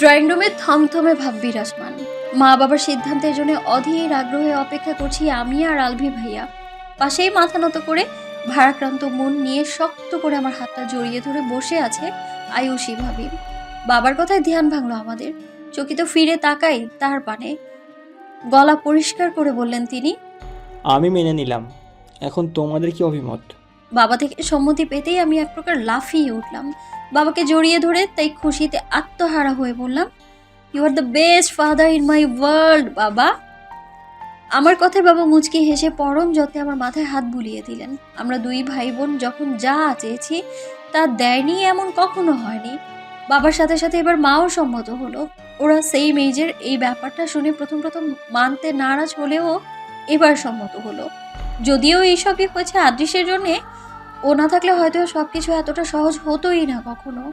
Drawing রুমে থমথমে ভাব বিরাজমান মা বাবার সিদ্ধান্তের জন্য অধীর আগ্রহে অপেক্ষা করছি আমি আর আলভি ভাইয়া। পাশেই মাথা নত করে ভারাক্রান্ত মন নিয়ে শক্ত করে আমার হাতটা জড়িয়ে ধরে বসে আছে আয়ুষী ভাবি। বাবার কথায় ধ্যান ভাঙলো আমাদের। চকিত ফিরে তাকাই তার পানে। গলা পরিষ্কার করে বললেন তিনি আমি মেনে নিলাম। এখন তোমাদের কি অভিমত? বাবা থেকে সম্মতি পেতেই আমি এক প্রকার লাফিয়ে উঠলাম। বাবাকে জড়িয়ে ধরে তাই খুশিতে আত্মহারা হয়ে বললাম you are the best father in my world বাবা। আমার কথায় বাবা মুচকি হেসে পরম যত্নে আমার মাথায় হাত বুলিয়ে দিলেন। আমরা দুই ভাই বোন যখন যা চেয়েছি তা দেয়নি, এমন কখনো হয়নি। বাবার সাথে সাথে এবার মাও সম্মত হলো। ওরা সেই মেজের এই ব্যাপারটা শুনে প্রথম প্রথম মানতে নারাজ হলেও এবার সম্মত হলো। যদিও এইসবই হয়েছে আদৃশ্যের জন্যে ও না থাকলে হয়তো সব কিছু এতটা সহজ হতোই না কখনো।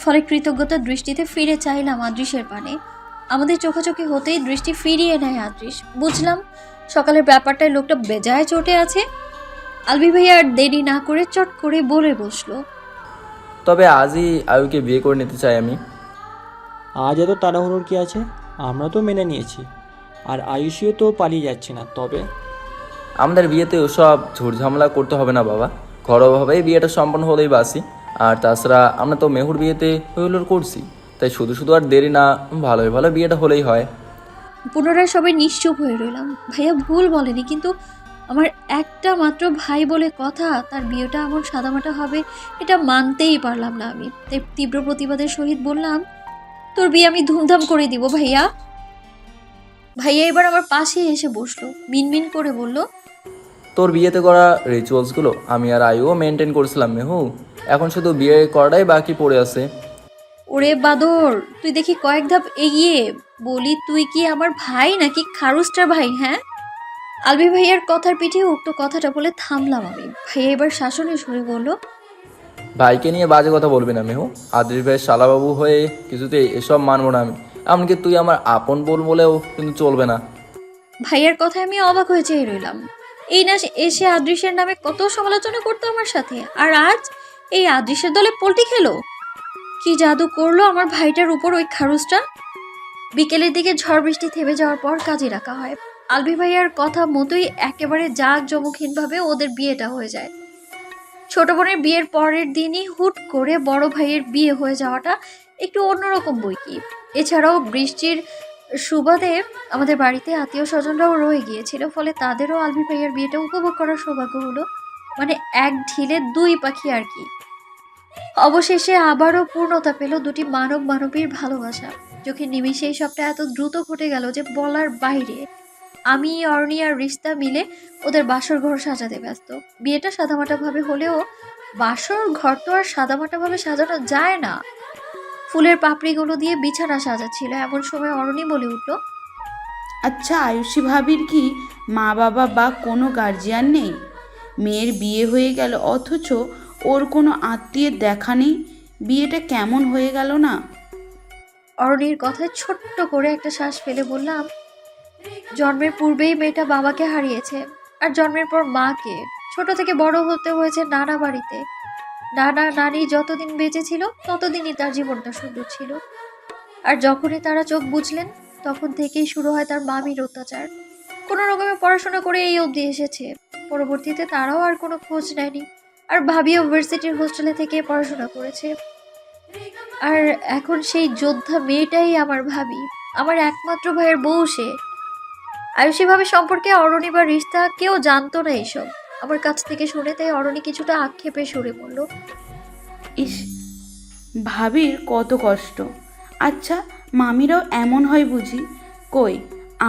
ফলে কৃতজ্ঞতার দৃষ্টিতে ফিরে চাইলাম আদৃশের পানে। আমাদের চোখাচোখি হতেই দৃষ্টি ফিরিয়ে নেয় আদৃশ বুঝলাম সকালের ব্যাপারটায় লোকটা বেজায় চটে আছে। আলবি ভাইয়া আর দেরি না করে চট করে বলে বসল। তবে আজই আয়ুকে বিয়ে করে নিতে চাই আমি। আজ এত তাড়াহুড়োর কি আছে? আমরা তো মেনে নিয়েছি। আর আয়ুষীও তো পালিয়ে যাচ্ছে না তবে? আমাদের বিয়েতে ওসব ঝুটঝামেলা করতে হবে না বাবা। ঘরোয়াভাবেই বিয়েটা সম্পন্ন হলেই বাসি। আর তাছাড়া আমরা তো মেহুর বিয়েতে হইলোর করছি, তাই শুধু শুধু আর দেরি না, ভালোই ভালো বিয়েটা হলেই হয়। পুনরায় সবাই নিশ্চুপ হয়ে রইলাম। ভাইয়া ভুল বলেনি, কিন্তু আমার একটা মাত্র ভাই বলে কথা, তার বিয়েটা এমন সাদামাটা হবে, এটা মানতেই পারলাম না আমি। তাই তীব্র প্রতিবাদের সহিত বললাম, তোর বিয়ে আমি ধুমধাম করে দিব ভাইয়া। ভাইয়া এবার আমার পাশে এসে বসল, মিনমিন করে বলল তোর বিয়েতে করা রিচুয়ালসগুলো আমি আর আয়ুও মেনটেন করছিলাম মেহু এখন শুধু বিয়ে করাটাই বাকি পড়ে আছে। ওরে বাদর তুই দেখি কয়েক ধাপ এগিয়ে বলি তুই কি আমার ভাই নাকি খারুসটার ভাই হ্যাঁ? আলবি ভাইয়ার কথার পিঠে উক্ত কথাটা বলে থামলাম আমি। ভাইয়া এবার শাসনে সুরে বলল ভাইকে নিয়ে বাজে কথা বলবি না মেহু আদ্রিস ভাইয়ের শালাবাবু হয়ে কিছুতে এসব মানব না আমি। এমনকি তুই আমার আপন বোন বলেও কিন্তু চলবে না। ভাইয়ার কথায় আমি অবাক হয়ে চেয়ে রইলাম। এই না এসে আদৃশ্যের নামে কত সমালোচনা করতো আমার সাথে। আর আজ এই আদৃশ্যের দলে পোল্টি খেলো? কি জাদু করল আমার ভাইটার উপর ওই খারুসটা বিকেলের দিকে ঝড় বৃষ্টি থেমে যাওয়ার পর কাজে রাখা হয়। আলবি ভাইয়ার কথা মতোই একেবারে জাঁক জমকহীনভাবে ওদের বিয়েটা হয়ে যায়। ছোট বোনের বিয়ের পরের দিনই হুট করে বড় ভাইয়ের বিয়ে হয়ে যাওয়াটা একটু অন্যরকম বই কি। এছাড়াও বৃষ্টির সুবাদে আমাদের বাড়িতে আত্মীয় স্বজনরাও রয়ে গিয়েছিল, ফলে তাদেরও আলবি ভাইয়ার বিয়েটা উপভোগ করার সৌভাগ্য হলো। মানে এক ঢিলে দুই পাখি আর কি। অবশেষে আবারও পূর্ণতা পেল দুটি মানব মানবীর ভালোবাসা। চোখে নিমিষেই সবটা এত দ্রুত ঘটে গেল যে বলার বাইরে। আমি, অর্ণি আর রিস্তা মিলে ওদের বাসর ঘর সাজাতে ব্যস্ত। বিয়েটা সাদামাটাভাবে হলেও বাসর ঘর তো আর সাদামাটাভাবে সাজানো যায় না। ফুলের পাপড়িগুলো দিয়ে বিছানা সাজাচ্ছিল। এমন সময় অরণি বলে উঠল আচ্ছা আয়ুষী ভাবির কি মা বাবা বা কোনো গার্জিয়ান নেই? মেয়ের বিয়ে হয়ে গেল অথচ ওর কোনো আত্মীয়ের দেখা নেই? বিয়েটা কেমন হয়ে গেল না? অরণির কথায় ছোট্ট করে একটা শ্বাস ফেলে বললাম জন্মের পূর্বেই মেয়েটা বাবাকে হারিয়েছে আর জন্মের পর মাকে। ছোট থেকে বড় হতে হয়েছে নানা বাড়িতে। নানা নানি যতদিন বেঁচে ছিল, ততদিনই তার জীবনটা সুন্দর ছিল। আর যখনই তারা চোখ বুঝলেন, তখন থেকেই শুরু হয় তার মামির অত্যাচার। কোনো রকমে পড়াশোনা করে এই অবধি এসেছে। পরবর্তীতে তারাও আর কোনো খোঁজ নেয়নি। আর ভাবি ইউনিভার্সিটির হোস্টেলে থেকে পড়াশোনা করেছে। আর এখন সেই যোদ্ধা মেয়েটাই আমার ভাবি। আমার একমাত্র ভাইয়ের বউ সে। আয়ুষীভাবে সম্পর্কে অরণি বা রিস্তা কেউ জানতো না এইসব আমার কাছ থেকে শুনে তাই অরণি কিছুটা আক্ষেপে সরে বলল, ইস, ভাবির কত কষ্ট। আচ্ছা মামিরাও এমন হয় বুঝি? কই,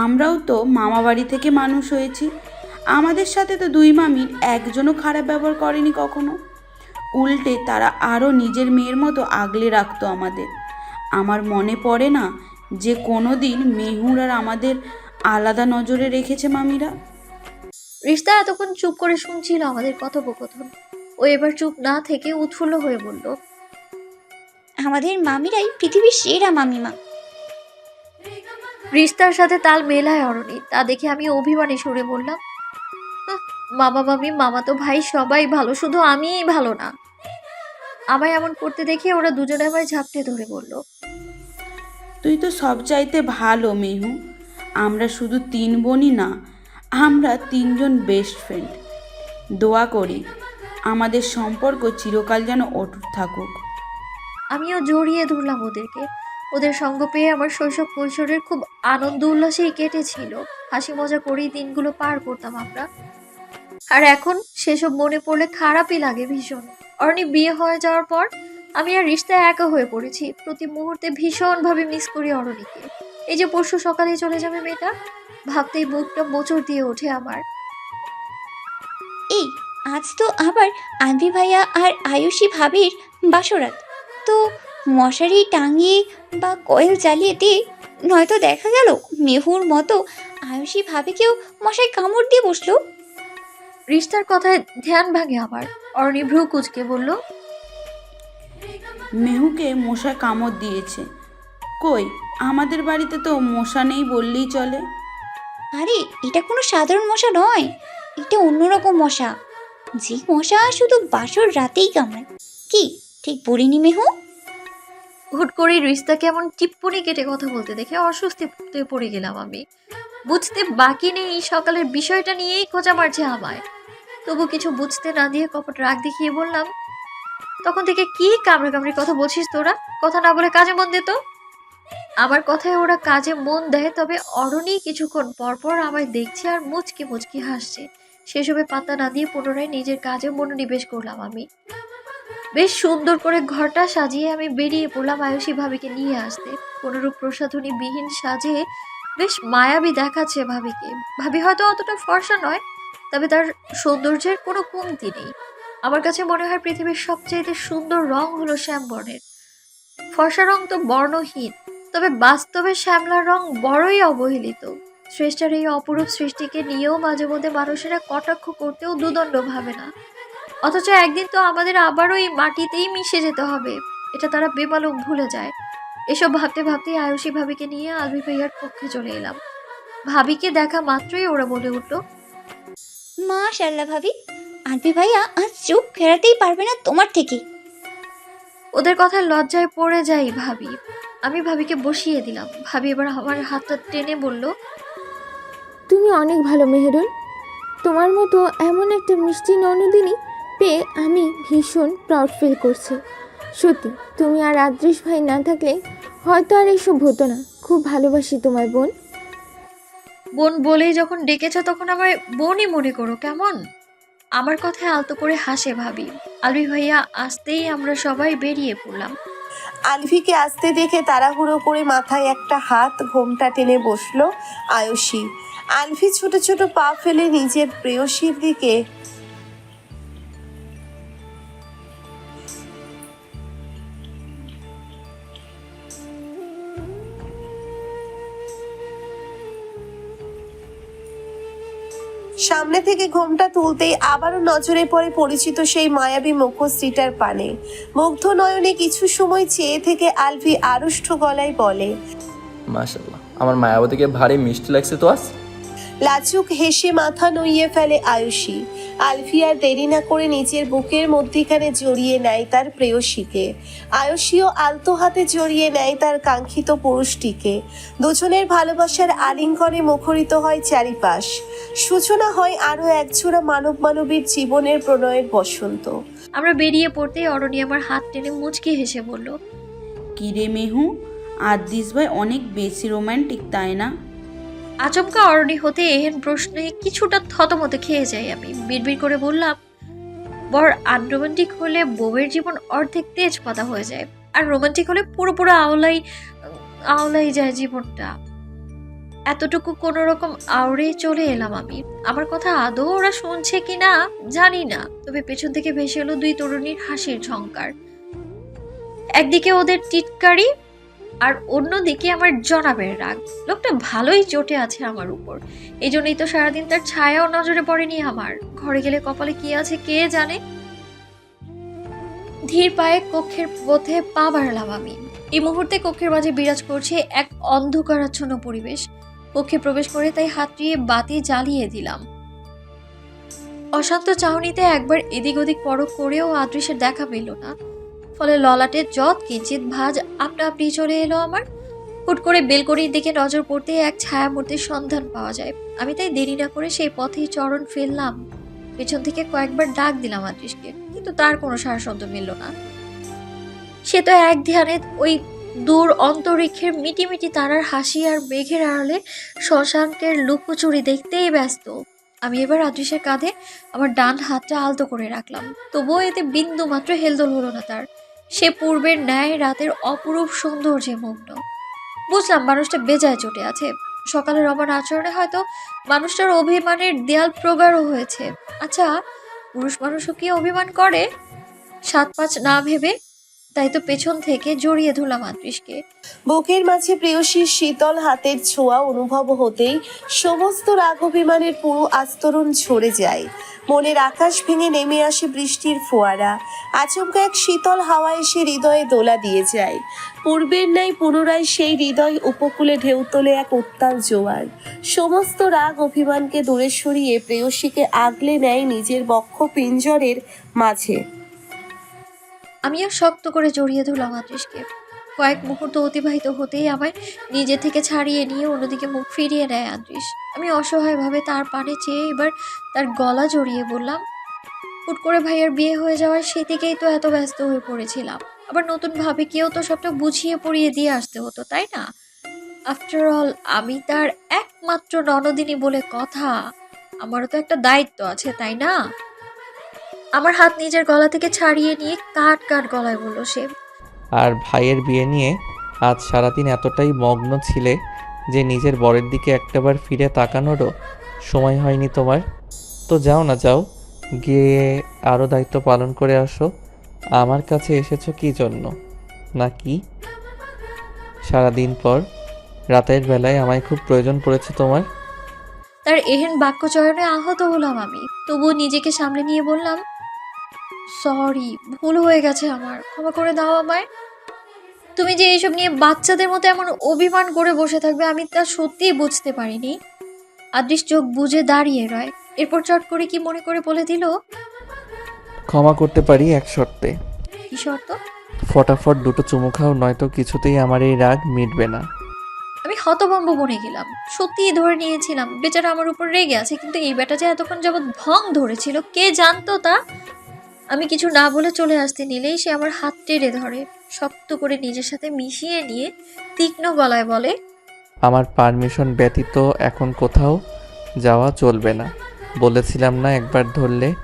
আমরাও তো মামা বাড়ি থেকে মানুষ হয়েছি। আমাদের সাথে তো দুই মামির একজনও খারাপ ব্যবহার করেনি কখনো। উল্টে তারা আরও নিজের মেয়ের মতো আগলে রাখতো আমাদের। আমার মনে পড়ে না যে কোনো দিন মেহুর আর আমাদের আলাদা নজরে রেখেছে মামিরা। রিস্তা এতক্ষণ চুপ করে শুনছিল আমাদের কথোপকথন। ও এবার চুপ না থেকে উৎফুল্ল হয়ে বলল আমাদের মামিরাই পৃথিবীর সেরা মামিমা। রিস্তার সাথে তাল মেলায় অরণি। তা দেখে আমি অভিমানী সুরে বললাম মামা মামি মামা তো ভাই সবাই ভালো শুধু আমিই ভালো না। আমায় এমন করতে দেখে ওরা দুজনে আমায় ঝাপটে ধরে বলল তুই তো সব চাইতে ভালো মেহু। আমরা শুধু তিন বোনই না আমরা তিনজন বেস্ট ফ্রেন্ড দোয়া করি আমাদের সম্পর্ক চিরকাল যেন অটুট থাকুক। আমিও জড়িয়ে ধরলাম ওদেরকে। ওদের সঙ্গ পেয়ে আমার শৈশব কৈশোরের খুব আনন্দ উল্লাসেই কেটেছিল। হাসি মজা করেই দিনগুলো পার করতাম আমরা। আর এখন সেসব মনে পড়লে খারাপই লাগে ভীষণ। অর্ণি বিয়ে হয়ে যাওয়ার পর আমি আর রিস্তায় একা হয়ে পড়েছি। প্রতি মুহূর্তে ভীষণভাবে মিস করি অরণিকে এই যে পরশু সকালে চলে যাবে মেয়েটা। ভাবতেই বুকটা মোচড় দিয়ে ওঠে আমার। এই আজ তো আবার আনভি ভাইয়া আর আয়ুষী ভাবির বাসরাত। তো মশারি টাঙিয়ে বা কয়েল জ্বালিয়ে দে নয়তো দেখা গেল মেহুর মতো আয়ুষী ভাবিকেও মশায় কামড় দিয়ে বসল। রিস্তার কথায় ধ্যান ভাঙে আমার। অরনিভ্রু কুচকে বলল মেহুকে মশা কামড় দিয়েছে। কই আমাদের বাড়িতে তো মশা নেই বললেই চলে। আরে, এটা কোনো সাধারণ মশা নয়। এটা অন্যরকম মশা। যে মশা শুধু বাসর রাতেই কামড়ায়। কি, ঠিক বলিনি মেহু? হুট করেই রিস্তাকে কেমন টিপ্পনি কেটে কথা বলতে দেখে অস্বস্তিতে পড়ে গেলাম আমি। বুঝতে বাকি নেই সকালের বিষয়টা নিয়েই খোঁজা মারছে আমায়। তবু কিছু বুঝতে না দিয়ে কপট রাগ দেখিয়ে বললাম, তখন থেকে কি কামড়ে কামড়ে কথা বলছিস তোরা? কথা না বলে কাজে মন দে তো। আমার কথায় ওরা কাজে মন দেয়, তবে অরণি কিছুক্ষণ পরপর আমায় দেখছে আর মুচকি মুচকি হাসছে। সেসবে পাতা না দিয়ে পুনরায় নিজের কাজে মনোনিবেশ করলাম আমি। বেশ সুন্দর করে ঘরটা সাজিয়ে আমি বেরিয়ে পড়লাম আয়ুষী ভাবিকে নিয়ে আসতে। কোনোরূপ প্রসাধনী বিহীন সাজে বেশ মায়াবী দেখাচ্ছে ভাবিকে। ভাবি হয়তো অতটা ফর্সা নয়, তবে তার সৌন্দর্যের কোনো কমতি নেই। আমার কাছে মনে হয় পৃথিবীর সবচেয়ে সুন্দর রং হলো শ্যামবর্ণের। ফর্সা রং তো বর্ণহীন তবে বাস্তবে শ্যামলার রং বড়ই অবহেলিত। শ্রেষ্ঠার এই অপরূপ সৃষ্টিকে নিয়েও মাঝে মধ্যে মানুষেরা কটাক্ষ করতেও দুদণ্ড ভাবে না। অথচ একদিন তো আমাদের আবারও এই মাটিতেই মিশে যেতে হবে এটা তারা বেমালুম ভুলে যায়। এসব ভাবতে ভাবতেই আয়ুষী ভাবিকে নিয়ে আলবি ভাইয়ার পক্ষে চলে এলাম। ভাবিকে দেখা মাত্রই ওরা বলে উঠল মাশাল্লাহ ভাবি আনভি ভাইয়া আজ চোখ ফেরাতেই পারবে না তোমার থেকে। ওদের কথায় লজ্জায় পড়ে যাই ভাবি। আমি ভাবিকে বসিয়ে দিলাম। ভাবি এবার আমার হাতটা টেনে বলল তুমি অনেক ভালো মেহেরুন। তোমার মতো এমন একটা মিষ্টি ননদিনী পেয়ে আমি ভীষণ প্রাউড ফিল করছি। সত্যি তুমি আর আদৃশ ভাই না থাকলে হয়তো আর এসব হতো না। খুব ভালোবাসি তোমার বোন। বোন বলেই যখন ডেকেছ তখন আমায় বোনই মনে করো কেমন? আমার কথায় আলতো করে হাসে ভাবি। আলবি ভাইয়া আসতেই আমরা সবাই বেরিয়ে পড়লাম। আলভিকে আসতে দেখে তাড়াহুড়ো করে মাথায় একটা হাত ঘোমটা টেনে বসল আয়ুষী। আলভি ছোট ছোট পা ফেলে নিজের প্রেয়সীর দিকে সামনে থেকে ঘোমটা তুলতেই আবারও নজরে পড়ে পরিচিত সেই মায়াবী মুখশ্রীটার পানে। মুগ্ধ নয়নে কিছু সময় চেয়ে থেকে আলভি আড়ষ্ট গলায় বলে মাশাল্লাহ আমার মায়াবতীকে ভারী মিষ্টি লাগছে তো আজ? লাচুক হেসে মাথা নইয়ে ফেলে আয়ুষী। আলভিয়ার দেরি না করে নিজের বুকের মধ্যিখানে জড়িয়ে নেয় তার প্রেয়সীকে। আয়ুষীও আলতো হাতে জড়িয়ে নেয় তার কাঙ্ক্ষিত পুরুষটিকে। দুজনের ভালোবাসার আলিঙ্গনে মুখরিত হয় চারিপাশ। সূচনা হয় আরও একজোড়া মানব মানবীর জীবনের প্রণয়ের বসন্ত। আমরা বেরিয়ে পড়তেই অরণি আমার হাত টেনে মুচকি হেসে বলল কিরে মেহু আদিস ভাই অনেক বেশি রোমান্টিক তাই না? আচমকা অরণি হতে এহেন প্রশ্নে কিছুটা থতমতে খেয়ে যাই আমি বিড়বিড় করে বললাম, বর আনরোমান্টিক হলে বউয়ের জীবন অর্ধেক তেজপাতা হয়ে যায়। আর রোমান্টিক হলে পুরোপুরো আওলাই আওলাই যায় জীবনটা। এতটুকু কোনো রকম আওড়ে চলে এলাম আমি। আমার কথা আদৌ ওরা শুনছে কি না জানি না, তবে পেছন থেকে ভেসে এলো দুই তরুণীর হাসির ঝঙ্কার একদিকে ওদের টিটকারি আর অন্যদিকে আমার জনাবের রাগ। লোকটা ভালোই চটে আছে আমার উপর। এই জন্যই তো সারাদিন তার ছায়াও নজরে পড়েনি আমার। ঘরে গেলে কপালে কি আছে কে জানে? ধীর পায়ে কক্ষের পথে পা বাড়লাম আমি। এই মুহূর্তে কক্ষের মাঝে বিরাজ করছে এক অন্ধকারাচ্ছন্ন পরিবেশ। কক্ষে প্রবেশ করে তাই হাতড়িয়ে বাতি জ্বালিয়ে দিলাম। অশান্ত চাহনিতে একবার এদিক ওদিক পরক করেও আদৃশ্যের দেখা পেল না। ফলে ললাটে যত কিঞ্চিত ভাজ আপনা আপনি চলে এলো আমার। হুট করে বেলকনির দিকে নজর পড়তেই এক ছায়ামূর্তির সন্ধান পাওয়া যায়। আমি তাই দেরি না করে সেই পথেই চরণ ফেললাম। পেছন থেকে কয়েকবার ডাক দিলাম আদৃশকে কিন্তু তার কোনো সারশব্দ মিলল না। সে তো এক ধ্যানে ওই দূর অন্তরিক্ষের মিটিমিটি তারার হাসি আর মেঘের আড়ালে শশাঙ্কের লুকোচুরি দেখতেই ব্যস্ত। আমি এবার আদৃশের কাঁধে আমার ডান হাতটা আলতো করে রাখলাম। তবুও এতে বিন্দু মাত্র হেলদোল হলো না তার। সে পূর্বের ন্যায় রাতের অপরূপ সৌন্দর্যে মগ্ন বুঝলাম মানুষটা বেজায় চটে আছে। সকালের আমার আচরণে হয়তো মানুষটার অভিমানের দেয়াল প্রগাঢ় হয়েছে। আচ্ছা পুরুষ মানুষও কি অভিমান করে? সাত পাঁচ না ভেবে তাই তো পেছন থেকে জড়িয়ে ধরলাম আদৃশকে বুকের মাঝে প্রেয়সীর শীতল হাতের ছোঁয়া অনুভব হতেই সমস্ত রাগ অভিমানের পুরো আস্তরণ ঝরে যায়। মনের আকাশ ভেঙে নেমে আসে বৃষ্টির ফোয়ারা। আচমকা এক শীতল হাওয়া এসে হৃদয়ে দোলা দিয়ে যায়। পূর্বের ন্যায় পুনরায় সেই হৃদয় উপকূলে ঢেউ তোলে এক উত্তাল জোয়ার সমস্ত রাগ অভিমানকে দূরে সরিয়ে প্রেয়সীকে আগলে নেয় নিজের বক্ষ পিঞ্জরের মাঝে। আমিও শক্ত করে জড়িয়ে ধরলাম আদৃশকে কয়েক মুহূর্ত অতিবাহিত হতেই আমায় নিজে থেকে ছাড়িয়ে নিয়ে অন্যদিকে মুখ ফিরিয়ে নেয় আদৃশ আমি অসহায়ভাবে তার পানে চেয়ে এবার তার গলা জড়িয়ে বললাম, হুট করে ভাইয়ার বিয়ে হয়ে যাওয়ার সেই থেকেই তো এত ব্যস্ত হয়ে পড়েছিলাম। আবার নতুন ভাবে কেউ তো সবটা বুঝিয়ে পড়িয়ে দিয়ে আসতে হতো, তাই না? আফটার অল আমি তার একমাত্র ননদিনী বলে কথা। আমারও তো একটা দায়িত্ব আছে, তাই না? আমার হাত নিজের গলা থেকে ছাড়িয়ে নিয়ে কাট কাট গলায় বলল সে। আর ভাইয়ের বিয়ে নিয়ে আজ সারাদিন এতটাই মগ্ন ছিলে যে নিজের বরের দিকে একটাবার ফিরে তাকানোরও সময় হয়নি তোমার। তো যাও না, যাও। গিয়ে আরও দায়িত্ব পালন করে আসো। আমার কাছে এসেছ কি জন্য? না কি? সারাদিন পর, রাতের বেলায় আমায় খুব প্রয়োজন পড়েছে তোমার। তার এহেন বাক্যচয়নে আহত হলাম আমি। তবুও নিজেকে সামলে নিয়ে বললাম সরি ভুল হয়ে গেছে আমার। ক্ষমা করে দাও আমায়। তুমি যে এইসব নিয়ে বাচ্চাদের মতো এমন অভিমান করে বসে থাকবে আমি তা সত্যিই বুঝতে পারিনি। আদৃশ চোখ বুঝে দাঁড়িয়ে রয়। এরপর চট করে কি মনে করে বলে দিল? ক্ষমা করতে পারি এক শর্তে। কি শর্ত? ফটাফট দুটো চুমু খাও নয়তো কিছুতেই আমার এই রাগ মিটবে না। আমি হতভম্ব বনে গেলাম। সত্যিই ধরে নিয়েছিলাম বেচারা আমার উপর রেগে আছে কিন্তু এই বেটা যে এতক্ষণ যাবৎ ভং ধরেছিল কে জানতো তা? আমি কিছু না বলে চলে আসতে নিলেই সে আমার হাত টেনে ধরে, শক্ত করে নিজের সাথে মিশিয়ে নিয়ে তীক্ষ্ণ গলায় বলে, আমার পারমিশন ব্যতীত এখন কোথাও যাওয়া চলবে না। বলেছিলাম না একবার ধরলে,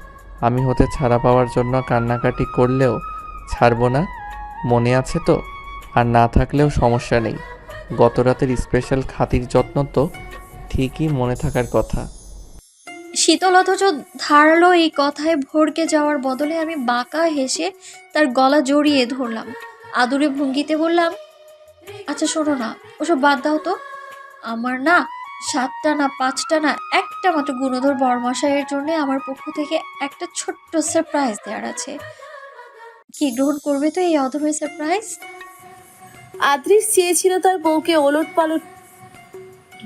আমি হতে ছাড়া পাওয়ার জন্য কান্নাকাটি করলেও ছাড়বো না। মনে আছে তো? আর না থাকলেও সমস্যা নেই। গত রাতের স্পেশাল খাতির যত্ন তো ঠিকই মনে থাকার কথা। শীতল অথচ ধারালো এই কথায় ভরকে যাওয়ার বদলে আমি বাঁকা হেসে তার গলা জড়িয়ে ধরলাম। আদুরে ভঙ্গিতে বললাম আচ্ছা শোনো না, ওসব বাদ দাও তো। আমার না সাতটা না পাঁচটা না একটা মাত্র গুণধর বরমশাইয়ের জন্য আমার পক্ষ থেকে একটা ছোট্ট সারপ্রাইজ দেওয়ার আছে। কি, গ্রহণ করবে তো এই অধমের সারপ্রাইজ আদ্রিস চেয়েছিল তার বউকে ওলট পালট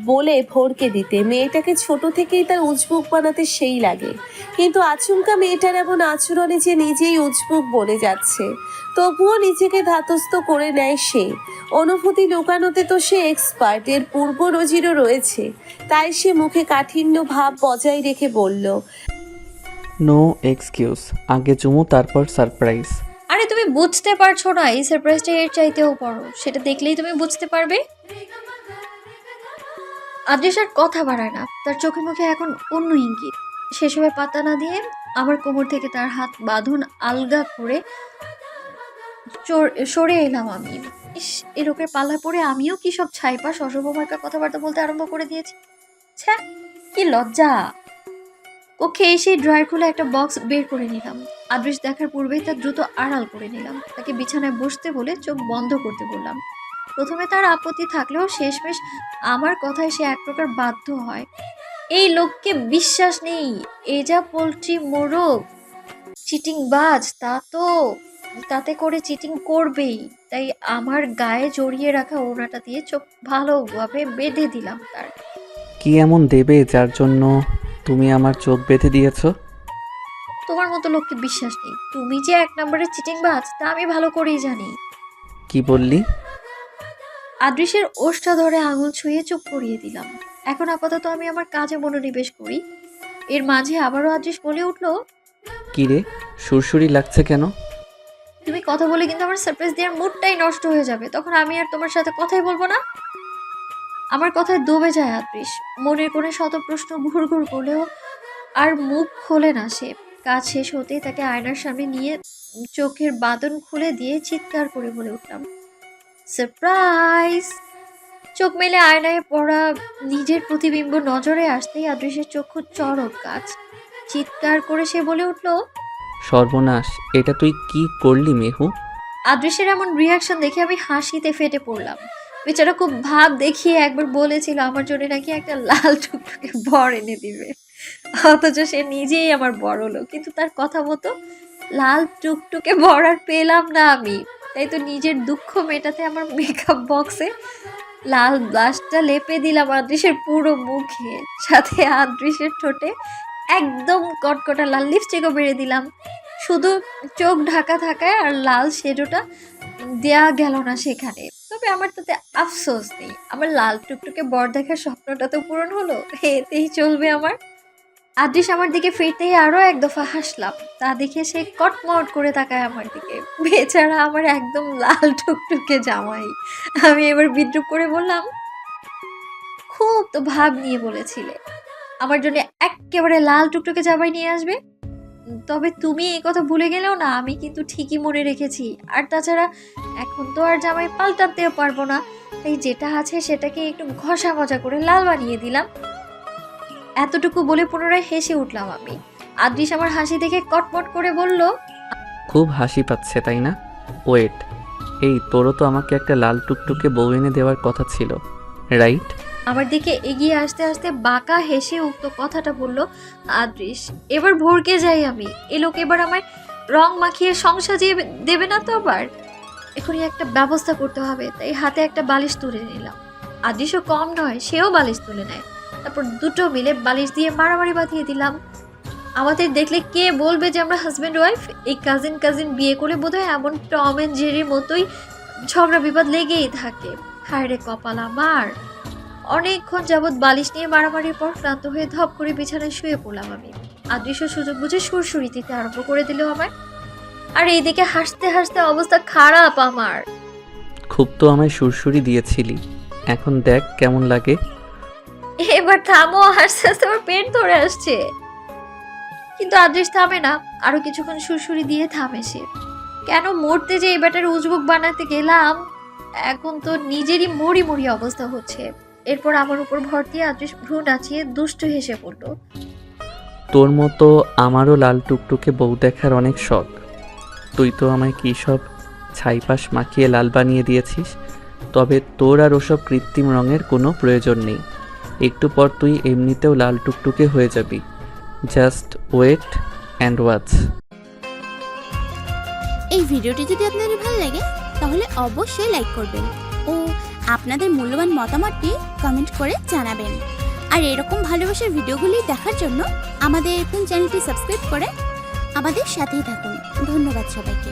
বলে ভরকে দিতে। মেয়েটাকে ছোট থেকেই তার উজবুক বানাতে সেই লাগে। কিন্তু আচমকা মেয়েটার এমন আচরণে যে নিজেই উজবুক বনে যাচ্ছে। তবুও নিজেকে ধাতস্থ করে নেয় সে। অনুভূতি লুকানোতে তো সে এক্সপার্ট এর পূর্ব নজিরও রয়েছে। তাই সে মুখে কাঠিন্য ভাব বজায় রেখে বলল নো এক্সকিউজ আগে চুমু তারপর সারপ্রাইজ আরে তুমি বুঝতে পারছ না এই সারপ্রাইজটা এর চাইতেও বড়। সেটা দেখলেই তুমি বুঝতে পারবে। আদেশ আর কথা বাড়ায় না। তার চোখে মুখে এখন অন্য ইঙ্গিত। সে সময় পাতা না দিয়ে আমার কোমর থেকে তার হাত বাঁধন আলগা করে সরে এলাম আমি। ইস, এ পাল্লা পড়ে আমিও কি সব ছাইপা শশব মার্কা কথাবার্তা বলতে আরম্ভ করে দিয়েছি? ছ্যা, কি লজ্জা। কক্ষে এসে ড্রয়ার খুলে একটা বক্স বের করে নিলাম। আদৃশ দেখার পূর্বেই তার দ্রুত আড়াল করে নিলাম। তাকে বিছানায় বসতে বলে চোখ বন্ধ করতে বললাম। প্রথমে তার আপত্তি থাকলেও শেষমেশ আমার কথায় সে এক প্রকার বাধ্য হয়। এই লোককে বিশ্বাস নেই এ যা পোলট্রি মোরগ চিটিং বাজ তা তো তাতে করে চিটিং করবেই। তাই আমার গায়ে জড়িয়ে রাখা ওড়াটা দিয়ে চোখ ভালোভাবে বেঁধে দিলাম তার। কি এমন দেবে যার জন্য তুমি আমার চোখ বেঁধে দিয়েছ? তোমার মতো লোককে বিশ্বাস নেই। তুমি যে এক নম্বরের চিটিং বাজ তা আমি ভালো করেই জানি। কি বললি? আদৃশের ওষ্ঠা ধরে আঙুল ছুঁয়ে চুপ করিয়ে দিলাম। এখন আপাতত আমি আমার কাজে মনোনিবেশ করি। এর মাঝে আবারও আদৃশ বলে উঠল কী রে সুরসুরি লাগছে কেন? তুমি কথা বলে কিন্তু আমার সারপ্রাইজ দেওয়ার মুডটাই নষ্ট হয়ে যাবে। তখন আমি আর তোমার সাথে কথাই বলব না। আমার কথায় দবে যায় আদৃশ মনের কোণে শত প্রশ্ন ঘুর ঘুর করলেও আর মুখ খোলে না সে। কাজ শেষ হতেই তাকে আয়নার সামনে নিয়ে চোখের বাদন খুলে দিয়ে চিৎকার করে বলে উঠলাম সারপ্রাইজ চোখ মেলে আয়নায় পড়া নিজের প্রতিবিম্ব নজরে আসতেই আদৃশের চক্ষু চরক কাজ চিৎকার করে সে বলে উঠল সর্বনাশ এটা তুই কি করলি মেহু? আদৃশের এমন রিয়াকশন দেখে আমি হাসিতে ফেটে পড়লাম। বেচারা খুব ভাব দেখিয়ে একবার বলেছিল আমার জন্য নাকি একটা লাল টুকটুকে বর এনে দিবে। অথচ সে নিজেই আমার বড় হলো কিন্তু তার কথা মতো লাল টুকটুকে বর আর পেলাম না আমি। তাই তো নিজের দুঃখ মেটাতে আমার মেকআপ বক্সে লাল ব্লাশটা লেপে দিলাম আদৃশের পুরো মুখে। সাথে আদৃশের ঠোঁটে একদম কটকটা লাল লিপস্টিকও বেড়ে দিলাম। শুধু চোখ ঢাকা থাকায় আর লাল শেডোটা দেয়া গেল না সেখানে। তবে আমার তাতে আফসোস নেই। আমার লাল টুকটুকে বর দেখার স্বপ্নটা তো পূরণ হলো, এতেই চলবে আমার। আদৃশ আমার দিকে ফিরতেই আরও এক দফা হাসলাম। তা দেখে সে কটমট করে তাকায় আমার দিকে। বেচারা আমার একদম লাল টুকটুকে জামাই। আমি এবার বিদ্রুপ করে বললাম, খুব তো ভাব নিয়ে বলেছিলে। আমার জন্য একেবারে লাল টুকটুকে জামাই নিয়ে আসবে। তবে তুমি এই কথা ভুলে গেলেও না, আমি কিন্তু ঠিকই মনে রেখেছি। আর তাছাড়া এখন তো আর জামাই পাল্টাতেও পারব না। তাই যেটা আছে সেটাকে একটু ঘষা মজা করে লাল বানিয়ে দিলাম। এতটুকু বলে পুনরায় হেসে উঠলাম আমি। আদৃশ আমার হাসি দেখে কটমট করে বলল খুব হাসি পাচ্ছে তাই না? ওয়েট এই তোরও তো আমাকে একটা লাল টুকটুকে বউ এনে দেওয়ার কথা ছিল রাইট? আমার দিকে এগিয়ে আসতে আসতে বাঁকা হেসে উক্ত কথাটা বলল আদৃশ এবার ভরকে যাই আমি। এ লোক এবার আমার রং মাখিয়ে সং সাজিয়ে দেবে না তো আবার? এখনই একটা ব্যবস্থা করতে হবে তাই হাতে একটা বালিশ তুলে নিলাম। আদৃশও কম নয় সেও বালিশ তুলে নেয়। তারপর দুটো মিলে বালিশ দিয়ে মারামারি বাঁধিয়ে দিলাম। আমাদের দেখলে কে বলবে যে আমরা হাজব্যান্ড ওয়াইফ এই কাজিন কাজিন বিয়ে করে বোধহয় এমন টম অ্যান্ড জেরির মতোই ঝগড়া বিবাদ লেগেই থাকে। হায় রে কপাল আমার। অনেকক্ষণ যাবৎ বালিশ নিয়ে মারামারির পর ক্লান্ত হয়ে ধপ করে বিছানায় শুয়ে পড়লাম আমি। আদৃশ্য সুযোগ বুঝে সুরসুরি দিতে আরম্ভ করে দিল আমায়। আর এইদিকে হাসতে হাসতে অবস্থা খারাপ আমার। খুব তো আমায় সুরসুরি দিয়েছিলি। এখন দেখ কেমন লাগে। এবার থামো আস্তে আস্তে আমার পেট ধরে আসছে। কিন্তু আদৃশ থামে না, আরও কিছুক্ষণ সুরসুরি দিয়ে থামে সে। কেন মরতে যে এই ব্যাটার উজবুক বানাতে গেলাম? এখন তো নিজেরই মরি মরি অবস্থা হচ্ছে। এরপর আমার উপর ভর দিয়ে আদৃশ ভ্রু নাচিয়ে দুষ্ট হেসে পড়ল। তোর মতো আমারও লাল টুকটুকে বউ দেখার অনেক শখ। তুই তো আমায় কী সব ছাইপাশ মাখিয়ে লাল বানিয়ে দিয়েছিস? তবে তোর আর ওসব কৃত্রিম রঙের কোনো প্রয়োজন নেই। একটু পর তুই এমনিতেও লাল টুকটুকে হয়ে যাবি। জাস্ট ওয়েট অ্যান্ড ওয়াচ এই ভিডিওটি যদি আপনাদের ভালো লাগে, তাহলে অবশ্যই লাইক করবেন ও আপনাদের মূল্যবান মতামতটি কমেন্ট করে জানাবেন। আর এরকম ভালোবাসার ভিডিওগুলি দেখার জন্য আমাদের এখন চ্যানেলটি সাবস্ক্রাইব করে আমাদের সাথেই থাকুন। ধন্যবাদ সবাইকে।